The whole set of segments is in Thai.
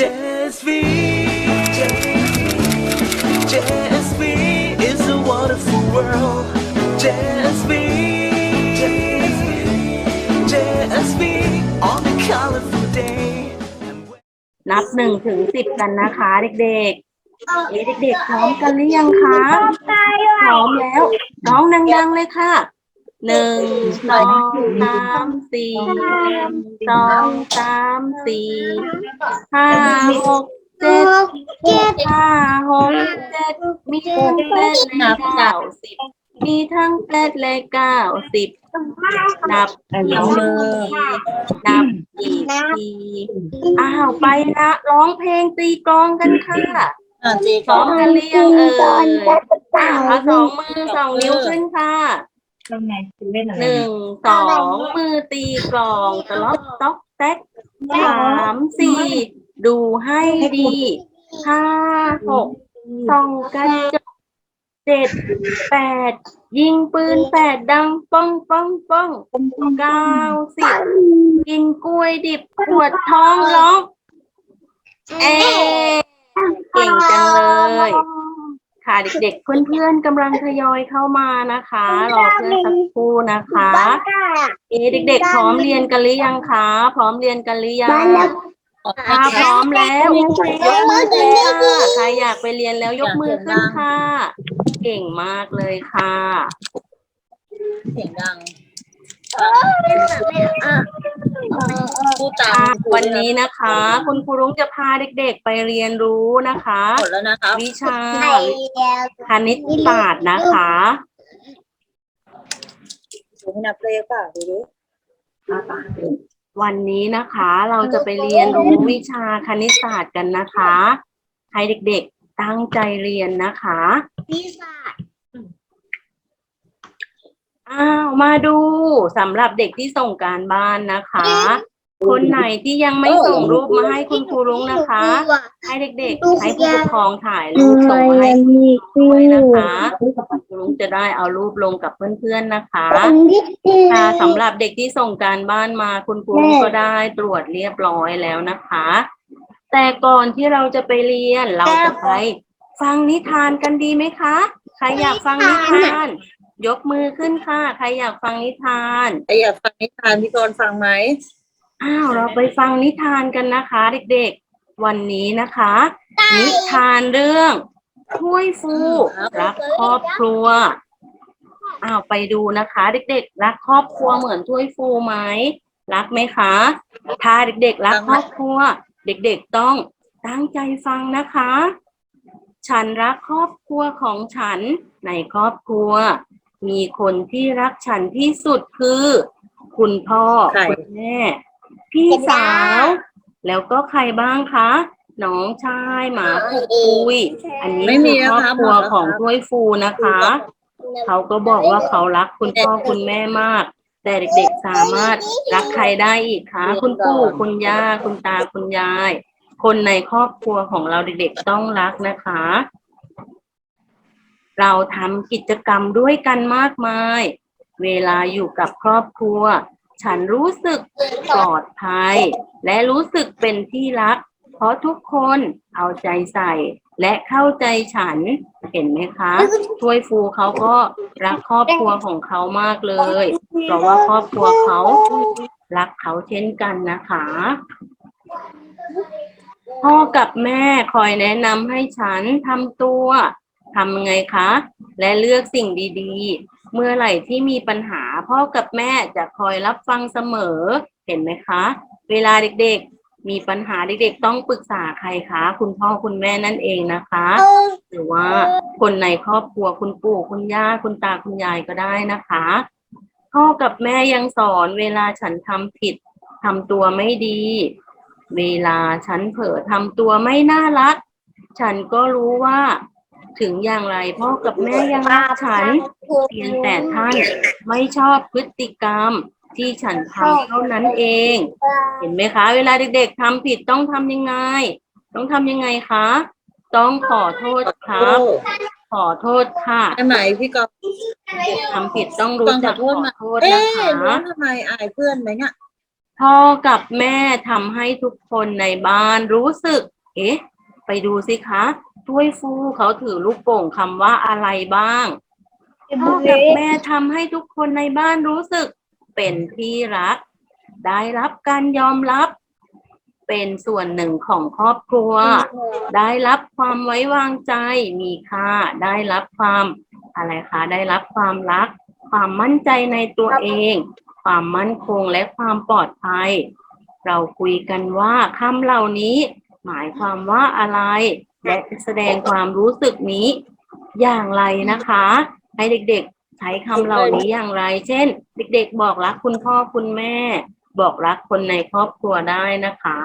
JSV, JSV is a wonderful world. JSV, JSV on a colorful day. And when- นับหนึ่งถึงสิบกันนะคะเด็กๆเอ๊ะเด็กๆพร้อมกันหรือยังคะ พร้อมแล้วร้องดังๆเลยค่ะ หนึ่งสองสามสี่สองสามสี่ห้าหกเจ็ดห้าหกเจ็ดมีทั้งเจ็ดเลขเก้าสิบมีทั้งเจ็ดเลขเก้าสิบนับอีกทีนับอีกทีอ้าวไปละร้องเพลงตีกลองกันค่ะอ่าจีพร้อมกันหรือยังเอ่ยอะเอาสองมือสองนิ้วขึ้นค่ะ หนึ่งสองมือตีกลองตะล็อกต๊อกแต๊กสามสี่ดูให้ดีห้าหกส่องกระจกเจ็ดแปดยิงปืนแปดดังป้องป้องป้องเก้าสิบกินกล้วยดิบปวดท้องร้อง เอ๊เก่งจังเลย ค่ะเด็กๆ เพื่อนๆกำลังทยอยเข้ามานะคะรอเพื่อนสักครู่นะคะเอ๊ะเด็กๆ พร้อมเรียนกันหรือยังคะพร้อมเรียนกันหรือยังถ้าพร้อมแล้วยกมือขึ้นค่ะใครอยากไปเรียนแล้วยกมือขึ้นค่ะ เก่งมากเลยค่ะเสียงดัง พูดตาค่ะมวันนี้นะคะ คุณครูรุ้งจะพาเด็กๆไปเรียนรู้นะคะ หมดแล้วนะครับวิชาคณิตศาสตร์นะคะดูให้นับเลขป่ะดูดิวันนี้นะคะเราจะไปเรียนรู้วิชาคณิตศาสตร์กันนะคะ ให้เด็กๆตั้งใจเรียนนะคะ อ้าวมาดูสำหรับเด็กที่ส่งการบ้านนะคะ คนไหนที่ยังไม่ส่งรูปมาให้คุณครูรุ้งนะคะ ให้เด็กๆ ให้ผู้ปกครองถ่ายรูปส่งมาให้คุณครูด้วยนะคะคุณครูรุ้งจะได้เอารูปลงกับเพื่อนๆนะคะค่ะสำหรับเด็กที่ส่งการบ้านมาคุณครูก็ได้ตรวจเรียบร้อยแล้วนะคะ แต่ก่อนที่เราจะไปเรียนเราจะไปฟังนิทานกันดีไหมคะ ใครอยากฟังนิทาน ยกมือขึ้นค่ะ ใครอยากฟังนิทานไออยากฟังนิทานพี่กรณ์ฟังไหมอ้าวเราไปฟังนิทานกันนะคะ เด็กๆ วันนี้นะคะ นิทานเรื่องถ้วยฟูรักครอบครัวอ้าวไปดูนะคะ เด็กๆ รักครอบครัวเหมือนถ้วยฟูไหมรักไหมคะ ถ้าเด็กๆ รักครอบครัว เด็กๆต้องตั้งใจฟังนะคะ ฉันรักครอบครัวของฉันในครอบครัว มีคนที่รักฉันที่สุดคือ คุณพ่อ ใคร คุณแม่ พี่สาว แล้วก็ใครบ้างคะ น้องชายหมาปุกปุยอันนี้ไม่มีคือครอบนะครับครัวหมดแล้วของครับถ้วยฟูนะคะ เขาก็บอกว่าเขารักคุณพ่อคุณแม่มาก แต่เด็กๆสามารถรักใครได้อีกคะคุณปู่คุณย่าคุณตาคุณยาย คนในครอบครัวของเราเด็กๆต้องรักนะคะ เราทำกิจกรรมด้วยกันมากมาย เวลาอยู่กับครอบครัว ฉันรู้สึกปลอดภัย และรู้สึกเป็นที่รัก เพราะทุกคนเอาใจใส่และเข้าใจฉันเห็นไหมคะ ถ้วยฟูเขาก็รักครอบครัวของเขามากเลย เพราะว่าครอบครัวเขารักเขาเช่นกันนะคะ พ่อกับแม่คอยแนะนำให้ฉันทำตัว ทำไงคะ และเลือกสิ่งดีๆ เมื่อไหร่ที่มีปัญหาพ่อกับแม่จะคอยรับฟังเสมอ เห็นไหมคะ เวลาเด็กๆ มีปัญหาเด็กๆ ต้องปรึกษาใครคะ คุณพ่อคุณแม่นั่นเองนะคะ หรือว่าคนในครอบครัวคุณปู่คุณย่าคุณตาคุณยายก็ได้นะคะ พ่อกับแม่ยังสอนเวลาฉันทำผิดทำตัวไม่ดี เวลาฉันเผลอทำตัวไม่น่ารัก ฉันก็รู้ว่า ถึงอย่างไรพ่อกับแม่ยังรักฉันเพียงแต่ท่านไม่ชอบพฤติกรรมที่ฉันทำเท่านั้นเอง เห็นไหมคะ เวลาเด็กๆทำผิดต้องทำยังไง ต้องทำยังไงคะ ต้องขอโทษครับ ขอโทษค่ะใช่ไหมพี่กรณ์ทำผิดต้องรู้จักขอโทษเอ๊นะะคะรู้ทำไมอายเพื่อนไหมเนี่ยพ่อกับแม่ทำให้ทุกคนในบ้านรู้สึก เอ๊ะ ไปดูสิคะถ้วยฟูเขาถือลูกโป่งคำว่าอะไรบ้างพ่อกับแม่ทำให้ทุกคนในบ้านรู้สึก เป็นที่รัก ได้รับการยอมรับ เป็นส่วนหนึ่งของครอบครัว ได้รับความไว้วางใจมีค่า ได้รับความอะไรคะได้รับความรัก ความมั่นใจในตัวเอง ความมั่นคงและความปลอดภัย เราคุยกันว่าคำเหล่านี้ หมายความว่าอะไร และแสดงความรู้สึกนี้อย่างไรนะคะ ให้เด็กๆใช้คำเหล่านี้อย่างไร เช่น เด็กๆ บอกรักคุณพ่อคุณแม่ บอกรักคนในครอบครัวได้นะคะ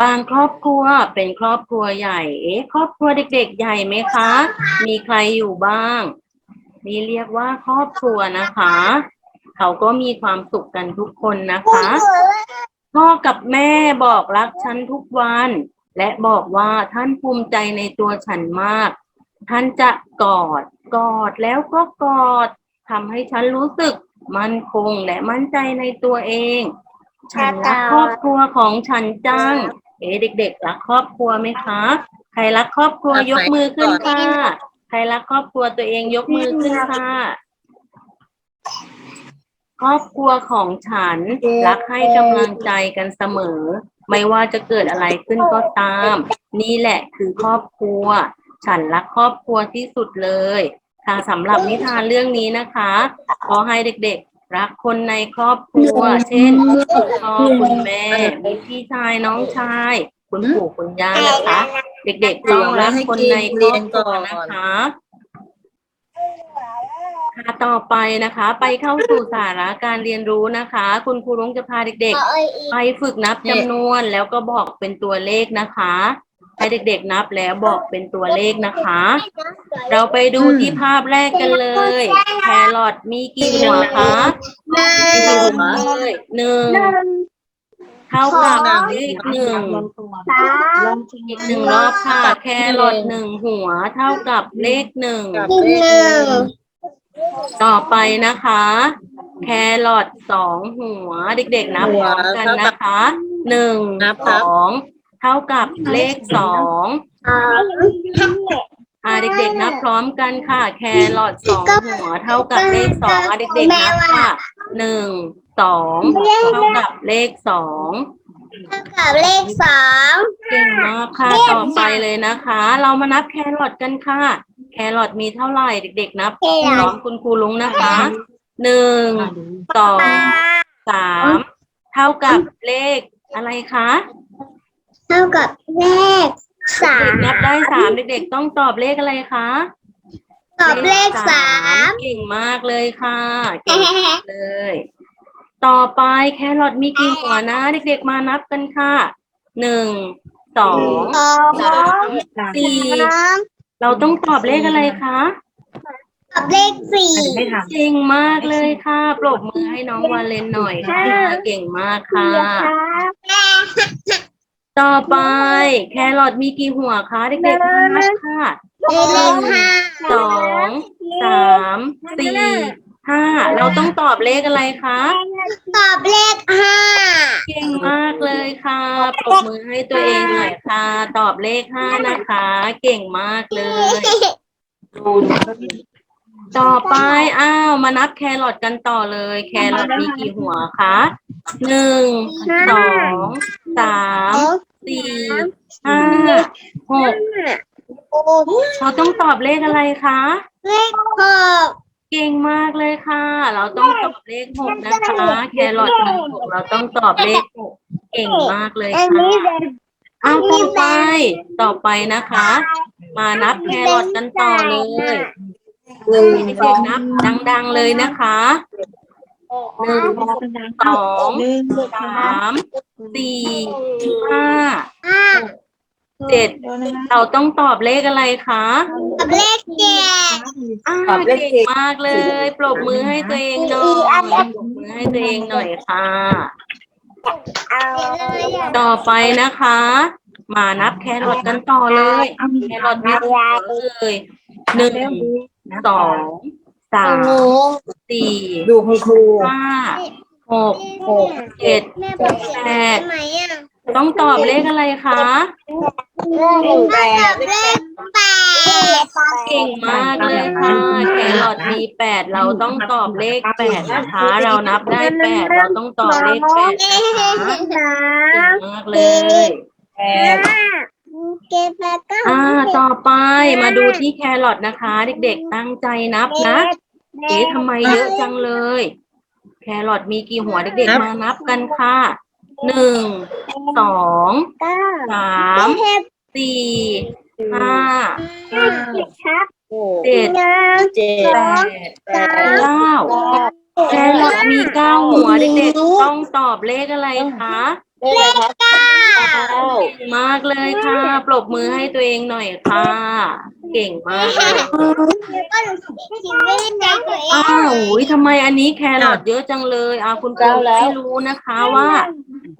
บางครอบครัวเป็นครอบครัวใหญ่ เอ๊ะครอบครัวเด็ก ๆ ใหญ่ไหมคะ มีใครอยู่บ้างนี่เรียกว่าครอบครัวนะคะ เขาก็มีความสุขกันทุกคนนะคะ พ่อกับแม่บอกรักฉันทุกวัน และบอกว่าท่านภูมิใจในตัวฉันมาก ท่านจะกอด กอดแล้วก็กอดทำให้ฉันรู้สึกมั่นคงและมั่นใจในตัวเอง ฉันรักครอบครัวของฉันจัง เอ๋เด็กๆรักครอบครัวไหมคะ ใครรักครอบครัวยกมือขึ้นค่ะ ใครรักครอบครัวตัวเองยกมือขึ้นค่ะ ครอบครัวของฉันรักให้กำลังใจกันเสมอ ไม่ว่าจะเกิดอะไรขึ้นก็ตาม นี่แหละคือครอบครัว ฉันรักครอบครัวที่สุดเลย ค่ะสำหรับนิทานเรื่องนี้นะคะขอให้เด็กๆ รักคนในครอบครัว เช่นคุณพ่อคุณแม่มีพี่ชายน้องชาย คุณปู่คุณย่านะคะ เด็กๆต้องรักคนในครอบครัวนะคะ ค่ะต่อไปนะคะ ไปเข้าสู่สาระการเรียนรู้นะคะ คุณครูรุ้งจะพาเด็กๆ ไปฝึกนับจำนวนแล้วก็บอกเป็นตัวเลขนะคะให้เด็กๆนับแล้วบอกเป็นตัวเลขนะคะ เราไปดูที่ภาพแรกกันเลยแครอทมีกี่หัวคะกี่หัวเลยหนึ่งเท่ากับเลขหนึ่งอีกหนึ่งรอบค่ะ แครอทหนึ่งหัว เท่ากับเลขหนึ่งกับเลขหนึ่ง ต่อไปนะคะ แครอทสองหัวเด็กๆนับพร้อมกันนะคะหนึ่งนับคสรับ องเท่ากับเลขสองอ่าเด็กๆนับพร้อมกันค่ะ แครอทสองหัวเท่ากับเลขสองอะเด็กๆนับค่ะหนึ่งสองเท่ากับเลขสองกับเลขสองเก่งมากค่ะต่อไปเลยนะคะ เรามานับแครอทกันค่ะ แครอทมีเท่าไหร่เด็กๆนับพร้อมคุณครูลุงนะคะหนึ่งสองสามเท่ากับเลขอะไรคะเท่ากับเลขสาเด็กมนับได้สามเด็กๆต้องตอบเลขอะไรคะตอบเลขสามเก่งมากเลยค่ะเก่งมากเลย ต่อไปแครอทมีกี่หัวนะ เด็กๆมานับกันค่ะหนึ่งสองสองสามสี่สาม เราต้องตอบเลขอะไรคะตอบเลขสี่เก่งมากเลยค่ะปรบมือให้น้องวาเลนหน่อยค่ะเก่งมากค่ะ ต่อไป แครอทมีกี่หัวคะเด็กๆมานับค่ะเลขห้าสองสามสี่ ห้าเราต้องตอบเลขอะไรคะตอบเลขห้าเก่งมากเลยค่ะปรบมือให้ตัวเองหน่อยค่ะ ตอบเลขห้านะคะ เก่งมากเลยต่อไปอ้าวมานับแครอทกันต่อเลย แครอทมีกี่หัวคะหนึ่งสองสามสี่ห้าหกเราต้องตอบเลขอะไรคะ เลขหก เก่งมากเลยค่ะ เราต้องตอบเลขหกนะคะ แครอทมีหกเราต้องตอบเลขหกเก่งมากเลยอันค่ะนี้เป็นเอาต่อไปต่อไปนะคะ มานับแครอทกันต่อเลยเด็กๆนับดัง ๆเลยนะคะหนึ่งสองสามสี่ห้าห้า เจ็ดเราต้องตอบเลขอะไรคะตอบเลขเจ็ดอ่าเก่งมากเลย ปรบมือให้ตัวเองหน่อยปรบมือให้ตัวเองหน่อยค่ะ ต่อไปนะคะ มานับแครอทกันต่อเลยแครอทมีกี่หัวเลยหนึ่งสองสามสี่ดูคุณครูห้าหหกหกเจ็ดแม่บอกแปดทำไมอะ ต้องตอบเลขอะไรคะแม่ตอบเลขแปดเก่งมากเลยค่ะ แครอทมีแปดเราต้องตอบเลขแปดนะคะ เรานับได้แปดเราต้องตอบเลขแปดนะคะเก่งมากเลยแปดเก็บแล้วก็อ่าต่อไปมาดูที่แครอทนะคะ เด็กๆตั้งใจนับนะเอ๊ะทำไมเยอะจังเลย แครอทมีกี่หัวเด็กๆมานับกันค่ะ หนึ่งสองเก้าสามสี่ห้าครับโอ้เจ็ดเจ็ดแปดแปดเก้าแครอทมีเก้าหัวเด็กๆต้องตอบเลขอะไรคะ เลขอะไรครับเก้าเก่ง มากเลยค่ะ ปรบมือให้ตัวเองหน่อยค่ะ เก่งมากเลยแล้วก็หนูคิดไม่ได้ใจตัวเองอ้าวอุ๊ยทำไมอันนี้แครอทเยอะจังเลยอ่าคุณครูไม่รู้นะคะว่า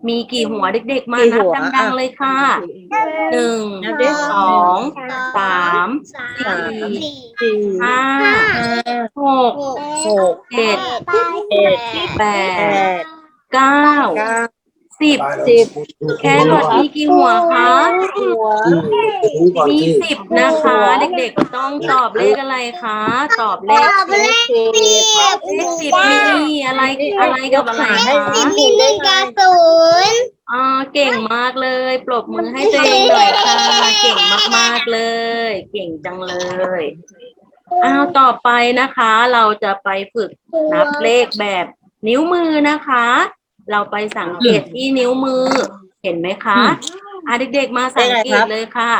มีกี่หัวเด็กๆ มานับดังๆเลยค่ะหนึ่งสองสามสามสี่สี่ห้าห้าหกหกเจ็ดเจ็ดแปแปดดเก้าเก้า สิบสิบแครอทมีกี่หัวคะหัวมีสิบนะคะ เด็กๆต้องตอบเลขอะไรคะตอบเลขตอบเลขสิบเลขสิบมีอะไรอะไรกับอะไรให้คะสิบมีหนึ่งกับศูนย์อ่าเก่งมากเลย ปรบมือให้ตัวเองหน่อยค่ะเก่งมากๆเลย เก่งจังเลยอ้าวต่อไปนะคะ เราจะไปฝึกนับเลขแบบนิ้วมือนะคะ เราไปสังเกตที่นิ้วมือ เห็นไหมคะอ่าเด็กๆมาสังเกตเลยค่ะ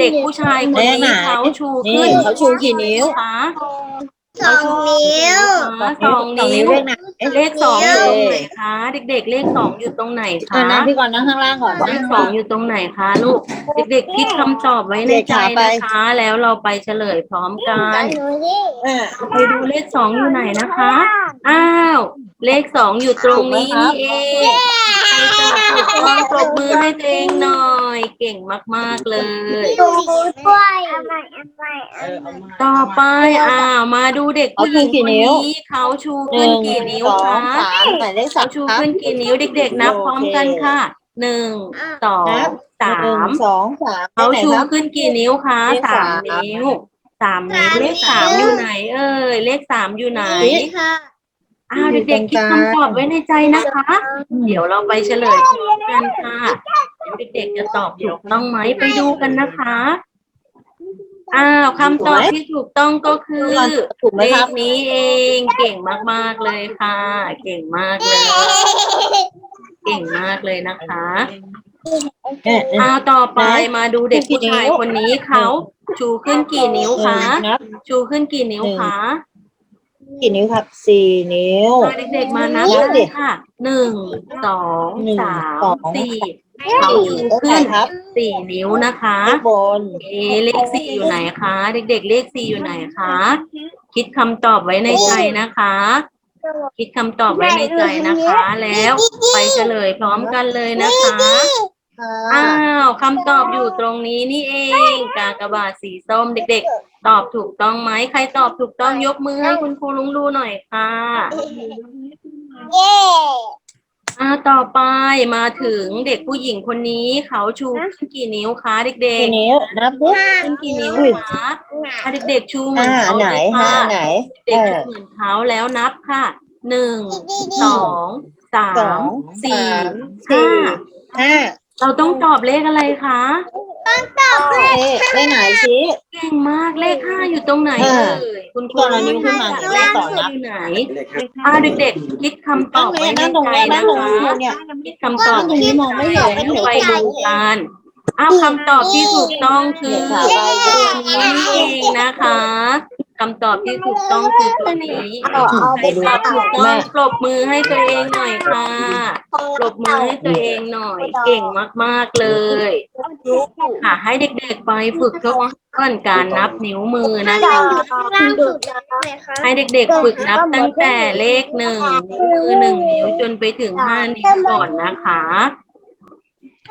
เด็กผู้ชายคนนี้เขาชูนี่ขึ้นเขาชูกี่นิ้วคะ สองนิ้วอ่าสองนิ้วเลขไหนเลขสองอยู่ตรงไหนคะ เด็ก ๆ เลขสองอยู่ตรงไหนอ่าคะนั่งพี่ก่อนนั่งข้างล่างก่อนเลขสองอยู่ตรงไหนคะลูก เด็ก ๆ คิดคำตอบไว้ในใจนะคะ แล้วเราไปเฉลยพร้อมกันหนูนี่อ่าไปดูเลขสองอยู่ไหนนะคะ อ้าว เลขสองอยู่ตรงนี้นี่เองใครตอบถูกต้องปรบมือให้ตัวเองหน่อย เก่งมาก ๆ เลยหนูด้วยเอาใหม่เอาใหม่เออเอามาต่อไปอ้าวมาดูเด็กผู้หญิงคนนี้เขาชูหขึ้นึ่นงกี่นิ้วสองคะสามหมายเลขสาเขามชูครับ ขึ้นกี่นิ้วเด็ก ๆ นับพร้อมกันค่ะหนึ่งสองนับ สาหนึ่งมสองสามเขาไหนชูครับ ขึ้นกี่นิ้วคะเลขสาสามม นิ้วสามนิ้วเลขสามอยู่ไหน เอ่ยเลขสามอยู่ไหน ค่ะอ้าวเด็กๆคิดคำตอบไว้ในใจนะคะ เดี๋ยวเราไปเฉลยพร้อมกันค่ะเด็กๆจะตอบถูกต้องไหมไปดูกันนะคะ อ้าวคำตอบที่ถูกต้องก็คือถูกไหมเลครัขบนี้เองเก่งมากๆเลยค่ะ เก่งมากเลย เก่งมากเลยนะคะเออเอออ้าวต่อไปมาดูเด็กผู้ชายคนนี้เขาชูขึ้นกี่นิ้วคะนับชูขึ้นกี่นิ้วคะกี่นิ้วครับสี่นิ้วมาเด็กๆมานับนับกันดิค่ะหนึ่งสองหนึ่งสามสองสี่ เขาสี่ชูโอเคขึ้นครับสี่นิ้วนะคะเลขบนเอะเลขสี่อยู่ไหนคะ เด็ก ๆ เลขสี่อยู่ไหนคะ คิดคำตอบไว้ในใจนะคะ คิดคำตอบไว้ในใจนะคะ แล้วไปเฉลยพร้อมกันเลยนะคะ อ้าวคำตอบอยู่ตรงนี้นี่เอง กากบาทสีส้มเด็ก ๆ ตอบถูกต้องไหมใครตอบถูกต้องยกมือให้คุณครูลุงดูหน่อยค่ะ เย้ อ่าต่อไปมาถึงเด็กผู้หญิงคนนี้เขาชูขึ้นกี่นิ้วคะเด็กกี่นิ้วนับดิๆขึ้นกี่นิ้วคะอะเด็กๆชูเหมืออ่านเขาไหนเลยห้าค่ะไหนเด็เอกอชูเหมือนเขาแล้วนับค่ะหนึ่งสองสาสอมงสี่สามห้าสี่ห้าเราต้องตอบเลขอะไรคะ เลขเลขไหนชี้ เก่งมากเลขห้าอยู่ตรงไหนเอเอ่อยคุณครูก่อนเอานิ้วขึ้นมาเลขต่อนับอยู่ไหนอ่าเด็กๆคิดคำตต้อองบเนี่ไว้ยในนั่งตรงใจเนี้ยนั่นะงตรงคะนี้เนี่ย คิดคำตอบตรงนี้มองไม่เห็นแล้วไปดูกันอ้าวคำตอบที่ถูกต้องคือเดี๋ยวค่ะตัวนี้นี่เองนะคะ คำตอบที่ถูกต้องคือตัวนี้ใครตอบถูกต้องปรบมือให้ตัวเองหน่อยค่ะ ปรบมือให้ตัวเองหน่อย เก่งมาก ๆ เลย ค่ะ ให้เด็ก ๆ ไปฝึกทบทวนการนับนิ้วมือนะคะล่างสุดเลยค่ะให้เด็ก ๆ ฝึกนับตั้งแต่เลขหนึ่งนิ้วมือหนึ่งนิ้วจนไปถึงห้านิ้วก่อนนะคะ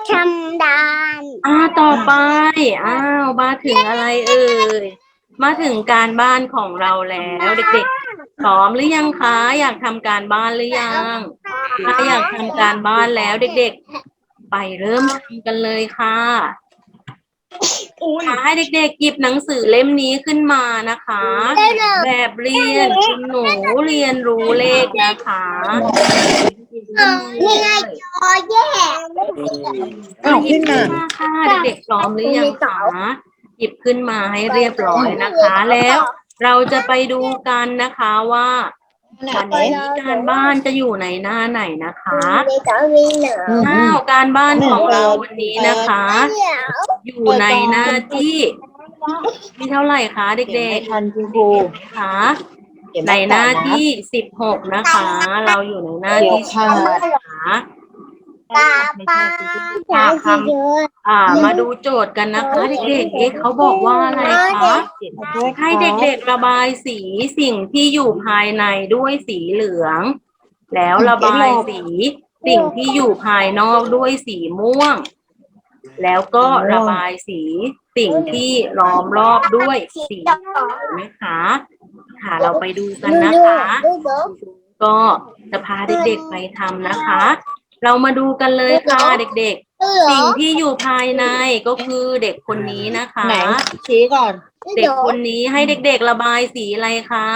ชำดานอ่าต่อไป อ้าวมาถึงอะไรเอ่ย มาถึงการบ้านของเราแล้วเด็กๆพร้อมหรือยังคะอยากทำการบ้านหรือยังถ้าอยากทำการบ้านแล้วเด็กๆ ไปเริ่มทำกันเลยค่ะค่ะให้เด็กๆหยิบหนังสือเล่มนี้ขึ้นมานะคะ แบบเรียนคุณหนูเรียนรู้เลขนะคะนี่ไงจอแย่อ้าวขึ้นมาค่ะเด็กๆพร้อมหรือยังคะ หยิบขึ้นมาให้เรียบร้อยนะคะ แล้วเราจะไปดูกันนะคะว่าวันนี้การบ้านจะอยู่ในหน้าไหนนะคะในจอมีหนาอืมอ้าวการบ้านของเราวันนี้นะคะเดี๋ยวอยู่ในหน้าที่ที่เท่าไหร่คะเด็กทันคุณครูๆคะในหน้าที่สิบหกนะคะ เราอยู่ในหน้าที่สิบหกนะคะ ตาปลาสายสีเยอะอ่า มาดูโจทย์กันนะคะเด็กๆเอ๊ะเขาบอกว่าอะไรคะให้เด็กๆระบายสีสิ่งที่อยู่ภายในด้วยสีเหลือง แล้วระบายสีสิ่งที่อยู่ภายนอกด้วยสีม่วง แล้วก็ระบายสีสิ่งที่ล้อมรอบด้วยสีนะคะ ค่ะเราไปดูกันนะคะ ก็จะพาเด็กๆไปทำนะคะ เรามาดูกันเลยค่ะเด็กดูๆสิ่งที่อยู่ภายในก็คือเด็กคนนี้นะคะ ไหนชี้ก่อน เด็กคนนี้ให้เด็กๆระบายสีอะไรคะ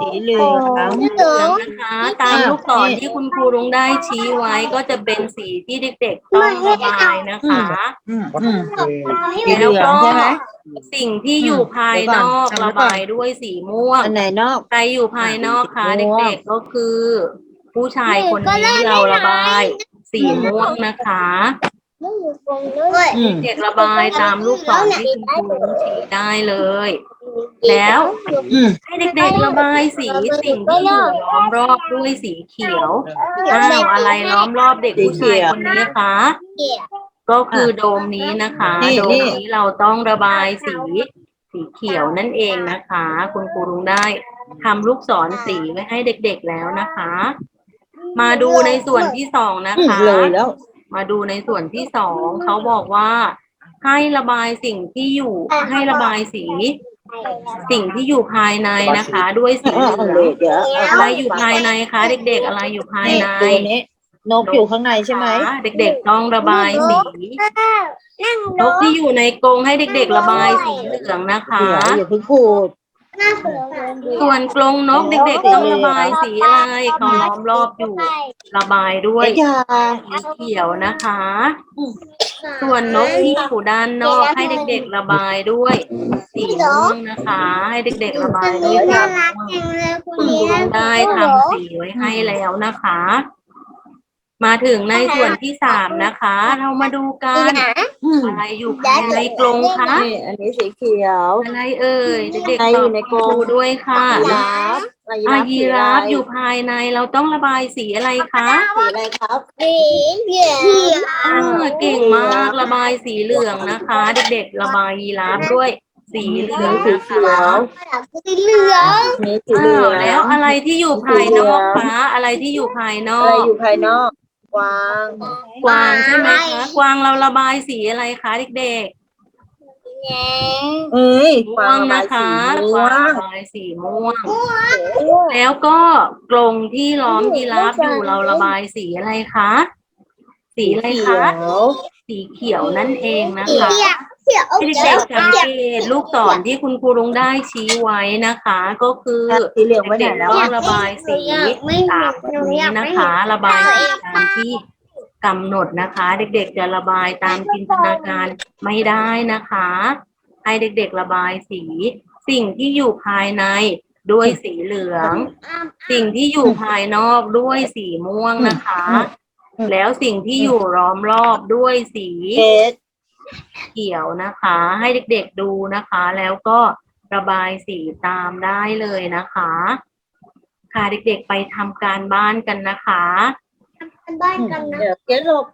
สีเหลืองเหลืองนะคะ ตามลูกศรที่คุณครูลุงได้ชี้ไว้ก็จะเป็นสีที่เด็กๆต้องระบายนะคะอืมอืมสีเหลืแล้วองก็ใช่ไหมสิ่งที่อยู่ภายนอกเดี๋ยวก่อนระบายด้วยสีม่วงอันไหนนอกใครอยู่ภายนอกคะสีม่วงเด็กๆก็คือ ผู้ชายคนนี้เราระบาย สีม่วงนะคะอืมเด็กระบายตามลูกศรที่คุณครูชี้ได้เลย แล้วอืมให้เด็กๆระบายสีสิ่งที่อยู่ล้อมรอบด้วยสีเขียวอ้าวอะไรล้อมรอบเด็กผู้ชายคนนี้คะก็คือโดมนี้นะคะนี่โดมนี่นี้เราต้องระบายสีสีเขียวนั่นเองนะคะ คุณครูรุงได้ทำลูกศรสีไว้ให้เด็กๆแล้วนะคะ มาดูในส่วนที่สองนะอืมคะ เลยแล้ว มาดูในส่วนที่สองเขาบอกว่า ให้ระบายสิ่งที่อยู่ให้ระบายสี สิ่งที่อยู่ภายในนะคะ ด้วยสีเออเหลืเลองยเดี๋ยวอะไรอยู่ภายในคะ เด็ก ๆ อะไรอยู่ภายนี่ในตัวนี้นกอยู่ข้างในใช่ไหมคะเด็กๆต้องระบายสีนั่งนดูกที่อยู่ในกรงให้เด็ก ๆ ระบายสีเหลืองนะคะเดี๋ยวอย่าเพิ่งพูดหน้าเสือส่วนกรงนกเด็ก ๆ ต้องระบายสีอะไรเขาล้อมรอบอยู่ ระบายด้วยเดี๋ยวอย่าสีเขียวนะคะ ส่วนนกที่อยู่ด้านนอกให้เด็ก ๆ ระบายด้วยสีม่วงนะคะ ให้เด็ก ๆ ระบายด้วยสีน่าม่รักวงจังเลยคุณคุณครูเนี่ยได้ทำสีไว้ให้แล้วนะคะ มาถึงในส่วนที่สามนะคะ เรามาดูกันอืมอะไรอยู่ภายในกรงคะนี่อันนี้สีเขียวอะไรเอ่ยเด็กอะไรๆตออยู่บในคกรงรูด้วยค่ะยีราฟอายีราฟสีะไอยู่ภายในเราต้องระบายสีอะไรคะสีอะไรครับสีเหลืองอ่าเก่งมากระบายสีเหลืองนะคะ เด็กๆระบายยีราฟด้วยสีเหลืองสีนะเขีคะยวสีเหลืองนี่สีอ้าเหลืวองแล้วอะไรที่อยู่ภายนอกคะอะไรที่อยู่ภายนออะไรกอยู่ภายนอก กวาง กวางใช่ไหมคะ กวางเราระบายสีอะไรคะเด็กเอ้ยๆกม่วาวงงระบานะยสีคะกม่ววางงระบายสีม่วง แล้วก็กรงที่ล้อมยีราฟอยู่เราระบายสีอะไรคะ สีอะไรเขียคะวสีเขียวนั่นเองนะเขียคะวเขียว ให้เด็กๆสังเกตลูกศรที่คุณครูลุงได้ชี้ไว้นะคะ ก็คือสีเหลืองไว้ไหนเด็กๆแล้วต้องอะระบายสีตามแบบนี้นะคะ ระบายสีตามที่กำหนดนะคะ เด็กๆจะระบายตามจินตนาการไม่ได้นะคะ ให้เด็กๆระบายสี สิ่งที่อยู่ภายในด้วยสีเหลือง สิ่งที่อยู่ภายนอกด้วยสีม่วงนะคะ แล้วสิ่งที่อยู่ล้อมรอบด้วยสีเกสเขียวนะคะ ให้เด็กๆดูนะคะ แล้วก็ระบายสีตามได้เลยนะคะ ค่ะเด็กๆไปทำการบ้านกันนะคะบ้านกันนะเดี๋ยวเกสหลบ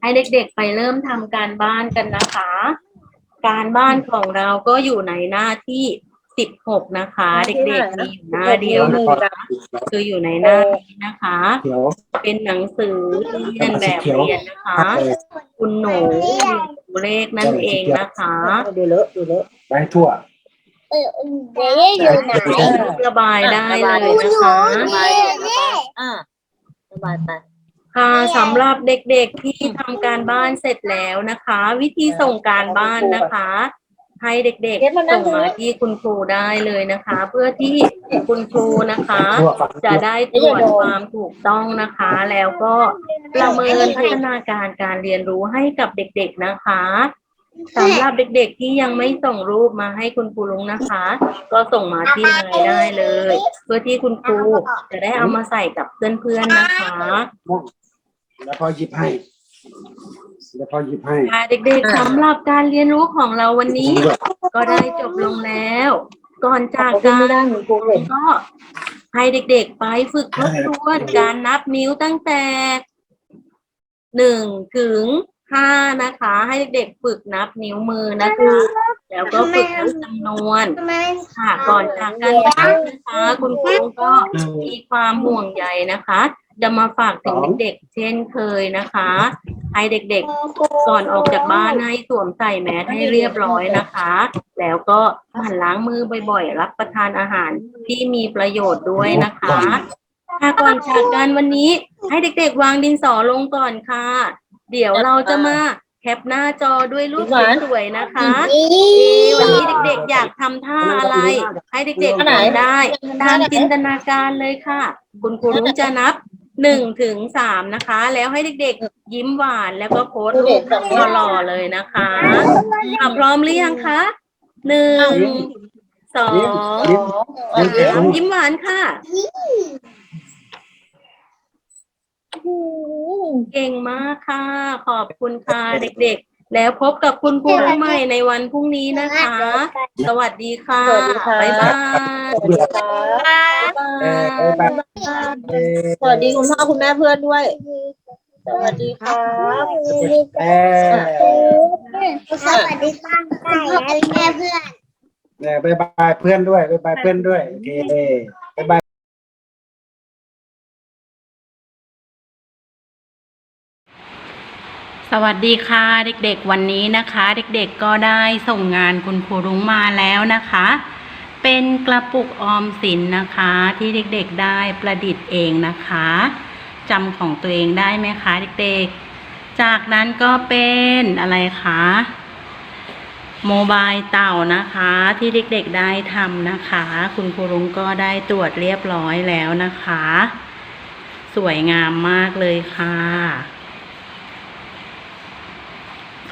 ให้เด็กๆไปเริ่มทำการบ้านกันนะคะ การบ้านของเราก็อยู่ในหน้าที่สิบหกนะคะ เด็กๆมีอยู่หน้าเดียวนะคะคืออยู่ในหน้านี้นะคะเขียวเป็นหนังสือเรียนแบบเรียนนะคะ คุณหนู เรียนรู้เลขนั่นเองนะคะดูเลอะดูเลอะไปทั่วเออเดี๋ยวอยู่ไหนระบายได้เลยนะคะอ่าสบายไปค่ะสำหรับเด็กๆที่ทำการบ้านเสร็จแล้วนะคะ วิธีส่งการบ้านนะคะ ให้เด็กๆส่งมาที่คุณครูได้เลยนะคะ เพื่อที่คุณครูนะคะ จะได้ตรวจความถูกต้องนะคะ แล้วก็ประเมินพัฒนาการการเรียนรู้ให้กับเด็ก ๆนะคะสำหรับเด็กๆที่ยังไม่ส่งรูปมาให้คุณครูลุงนะคะ ก็ส่งมาที่ไลน์ได้เลย เพื่อที่คุณครูจะได้เอามาใส่กับเพื่อนๆนะคะ แล้วพอหยิบให้ แล้วพอหยิบให้ค่ะเด็กๆสำหรับการเรียนรู้ของเราวันนี้ ก็ได้จบลงแล้ว ก่อนจากเขาขึ้นกัไม่ได้นเหมือนครูเห็นก็ให้เด็กๆไปฝึกทบทวนการนับนิ้วตั้งแต่หนึ่งถึงห้านะคะ ให้เด็กๆฝึกนับนิ้วมือนะคะ แล้วก็ฝึกนับจำนวนทำไมค่ะก่อนจากกันวันนี้นะคะ คุณครูก็มีความห่วงใยนะคะ จะมาฝากถึงเด็กๆเช่นเคยนะคะ ให้เด็กๆ ก่อนออกจากบ้านให้สวมใส่แมสให้เรียบร้อยนะคะ แล้วก็หมั่นล้างมือบ่อยๆ รับประทานอาหารที่มีประโยชน์ด้วยนะคะค่ะก่อนจากกันวันนี้ ให้เด็กๆ วางดินสอลงก่อนค่ะ เดี๋ยวเราจะมาแคปหน้าจอด้วยรูปสวยๆนะคะเอ๊ะวันนี้เด็กๆ อยากทำท่าอะไร ให้เด็กๆทำได้ ตามจินตนาการเลยค่ะ คุณครูรุ้งจะนับ หนึ่งถึงสามนะคะ แล้วให้เด็กๆ ยิ้มหวานแล้วก็โพสต์รูปหล่อๆเลยนะคะอะพร้อมหรือยังคะหนึ่งสองยิ้มยิ้มสามยิ้มหวานค่ะ เก่งมากค่ะ ขอบคุณค่ะเด็กๆ แล้วพบกับคุณครูใหม่ในวันพรุ่งนี้นะคะ สวัสดีค่ะสวัสดีค่ะบ๊ายบายสวัสดีครับเออเออแบบเออสวัสดีคุณพ่อคุณแม่เพื่อนด้วย สวัสดีครับเออสวัสดีค่ะแม่เพื่อน เนี่ยบายบายเพื่อนด้วยบายบายเพื่อนด้วย โอเคบายบาย สวัสดีค่ะเด็กๆวันนี้นะคะ เด็กๆก็ได้ส่งงานคุณครูรุ้งมาแล้วนะคะ เป็นกระปุกออมสินนะคะ ที่เด็กๆได้ประดิษฐ์เองนะคะจำของตัวเองได้ไหมคะเด็กๆ จากนั้นก็เป็นอะไรคะโมบายเต่านะคะ ที่เด็กๆได้ทำนะคะ คุณครูรุ้งก็ได้ตรวจเรียบร้อยแล้วนะคะ สวยงามมากเลยค่ะ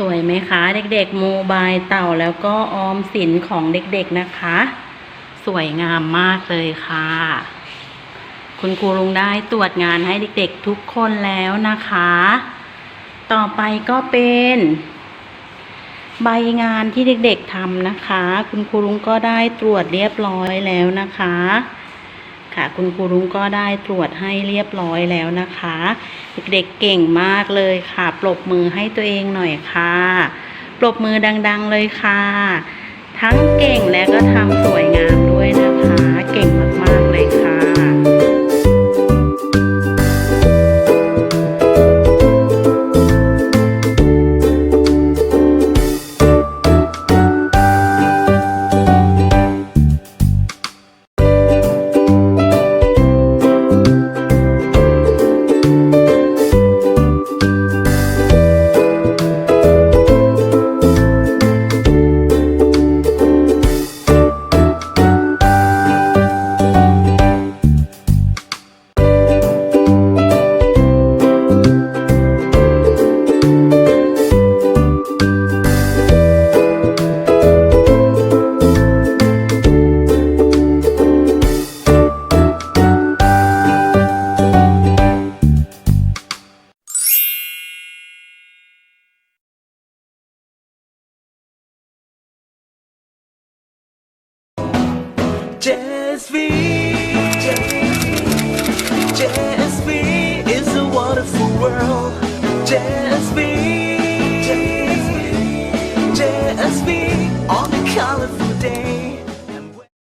วยไหมคะ เด็กๆโมบายเต่าแล้วก็ออมสินของเด็กๆนะคะ สวยงามมากเลยค่ะ คุณครูลุงได้ตรวจงานให้เด็กๆทุกคนแล้วนะคะ ต่อไปก็เป็น ใบงานที่เด็กๆทำนะคะ คุณครูลุงก็ได้ตรวจเรียบร้อยแล้วนะคะ ค่ะ คุณครูรุ้งก็ได้ตรวจให้เรียบร้อยแล้วนะคะ เด็กๆเก่งมากเลยค่ะ ปรบมือให้ตัวเองหน่อยค่ะ ปรบมือดัง ๆเลยค่ะ ทั้งเก่งและก็ทำสวยงามด้วยนะคะ เก่งมากๆ